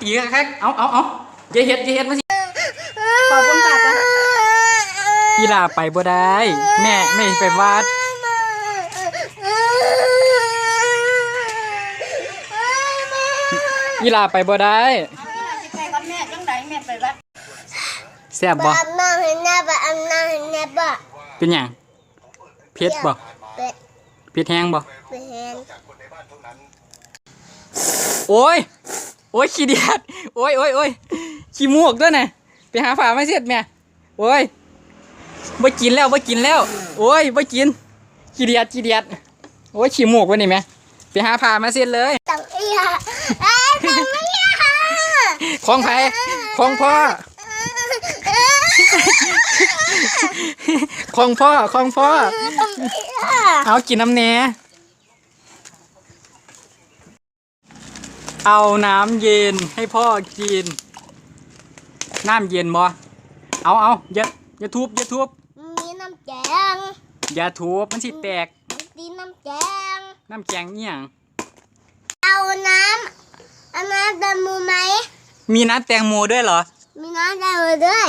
ตีกันแค่เอาเอาเอาอย่าเฮ็ดอย่าเฮ็ดมาสิขอบคุณค่ะจ้ะอีหลาไปบ่ได้ แม่แม่ไปวัดอีหลาไปบ่ได้ไปกับแม่จังไดแม่ไปวัดแซ่บบ่อาบน้ำให้แน่บ่อาบน้ำให้แน่บ่เป็นหยังเผ็ดบ่เป็ดเผ็ดแห้งบ่เป็ดเห็นโอ้ย โอ้ยขี้เดียดโอ้ยโอ้ยโอ้ยขี้มูกด้วยนะไปหาฝาไม่เสร็จแม่โอ้ยบ่กินแล้วบ่กินแล้ว โอ้ยบ่กินขี้เดียดขี้เดียดโอ้ยขี้มูกวะนี่แม่ไปหาผ้ามาเสร็จเลยตังอีห่าเอ้ยตังอีห่าของไผของพ่อของพ่อของพ่อตังอีห่าเอากินน้ำแหน่ เอาน้ำเย็นให้พ่อกิน น้ำเย็นบ่เอาเอาอย่าอย่าทุบอย่าทุบมีน้ำแกงอย่าทุบมันสิแตกมีน้ำแกงน้ำแกงเนี่ยงเอาน้ำเอาน้ำดำมือไหมมีน้ำแตงโมด้วยเหรอ มีน้ำดำมือด้วย